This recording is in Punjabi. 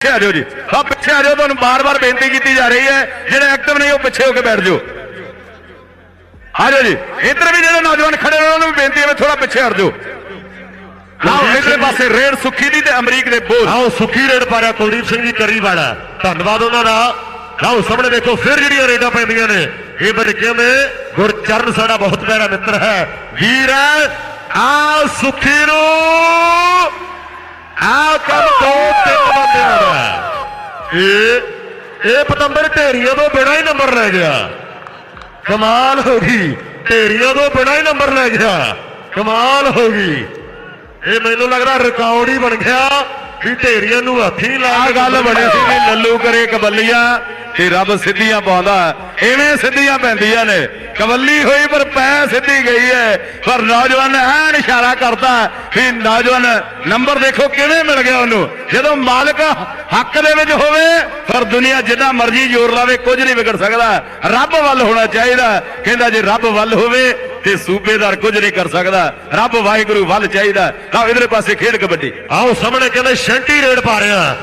ਆ ਜਾਓ ਜੀ। ਹਾਂ ਪਿੱਛੇ ਆ ਜਾਓ ਤੁਹਾਨੂੰ ਬਾਰ-ਬਾਰ ਬੇਨਤੀ ਕੀਤੀ ਜਾ ਰਹੀ ਹੈ। ਜਿਹੜੇ ਐਕਟਿਵ ਨਹੀਂ ਉਹ ਪਿੱਛੇ ਹੋ ਕੇ ਬੈਠ ਜਾਓ। ਆ ਜਾਓ ਜੀ। ਇੱਧਰ ਵੀ ਜਿਹੜੇ ਨੌਜਵਾਨ ਖੜੇ ਨੇ ਉਹਨਾਂ ਨੂੰ ਵੀ ਬੇਨਤੀ ਹੈ ਥੋੜਾ ਪਿੱਛੇ ਹਟ ਜਾਓ। ਇਧਰੇ ਪਾਸੇ ਰੇਡ ਸੁੱਖੀ ਦੀ ਤੇ ਅਮਰੀਕ ਦੇ ਬੋਲ। ਆਓ ਸੁਖੀ ਰੇਡ ਕੁਲਦੀਪ ਸਿੰਘ ਜੀ ਕਰੀ ਵਾਲਾ ਧੰਨਵਾਦ ਉਹਨਾਂ ਦਾ। ਆਓ ਸਾਹਮਣੇ ਦੇਖੋ ਫਿਰ ਜਿਹੜੀਆਂ ਰੇਡਾਂ ਪੈਂਦੀਆਂ ਨੇ ਇਹ ਬੜਕੇ ਮੇ ਗੁਰਚਰਨ ਸਾਡਾ ਬਹੁਤ ਪਿਆਰਾ ਮਿੱਤਰ ਹੈ। ਵੀਰ ਆ ਸੁਖੀ ਨੂੰ ਆ ਕੰਮ ਦੋ ਤਿੰਨ ਬੰਦਿਆਂ ਦਾ ਇਹ ਇਹ ਪਤੰਬਰ ਢੇਰੀਆਂ ਤੋਂ ਬਿਨਾਂ ਹੀ ਨੰਬਰ ਲੈ ਗਿਆ। ਕਮਾਲ ਹੋ ਗਈ, ਢੇਰੀਆਂ ਤੋਂ ਬਿਨਾਂ ਹੀ ਨੰਬਰ ਲੈ ਗਿਆ। ਕਮਾਲ ਹੋ ਗਈ। ਇਹ ਮੈਨੂੰ ਲੱਗਦਾ ਰਿਕਾਰਡ ਹੀ ਬਣ ਗਿਆ ਵੀ ਢੇਰੀਆਂ ਨੂੰ ਹੱਥੀ ਲਾ ਗੱਲ ਬਣੀ ਸੀ ਵੀ ਲੱਲੂ ਕਰੇ ਕਬੱਲੀਆਂ। ਤੇ ਰੱਬ ਸਿੱਧੀਆਂ ਪਾਉਂਦਾ ਐਵੇਂ ਸਿੱਧੀਆਂ ਪੈਂਦੀਆਂ ਨੇ। ਕਬੱਲੀ ਹੋਈ ਪਰ ਪੈ ਸਿੱਧੀ ਗਈ ਹੈ। ਪਰ ਨੌਜਵਾਨ ਨੇ ਐਨ ਇਸ਼ਾਰਾ ਕਰਦਾ ਵੀ ਨੌਜਵਾਨ ਨੰਬਰ ਦੇਖੋ ਕਿਵੇਂ ਮਿਲ ਗਿਆ ਉਹਨੂੰ। ਜਦੋਂ ਮਾਲਕ ਹੱਕ ਦੇ ਵਿੱਚ ਹੋਵੇ ਫਿਰ ਦੁਨੀਆ ਜਿੰਨਾ ਮਰਜ਼ੀ ਜ਼ੋਰ ਲਾਵੇ, ਕੁਝ ਨਹੀਂ ਵਿਗੜ ਸਕਦਾ। ਰੱਬ ਵੱਲ ਹੋਣਾ ਚਾਹੀਦਾ ਕਹਿੰਦਾ ਜੇ ਰੱਬ ਵੱਲ ਹੋਵੇ, ਤੇ ਸੂਬੇਦਾਰ ਕੁਝ ਨਹੀਂ ਕਰ ਸਕਦਾ। ਰੱਬ ਵਾਹਿਗੁਰੂ ਵੱਲ ਚਾਹੀਦਾ ਤਾਂ ਇਧਰੇ ਪਾਸੇ ਖੇਡ ਕਬੱਡੀ। ਆਓ, ਸਾਹਮਣੇ ਕਹਿੰਦੇ, ਸ਼ੈਂਟੀ ਰੇਡ ਪਾ ਰਿਹਾ।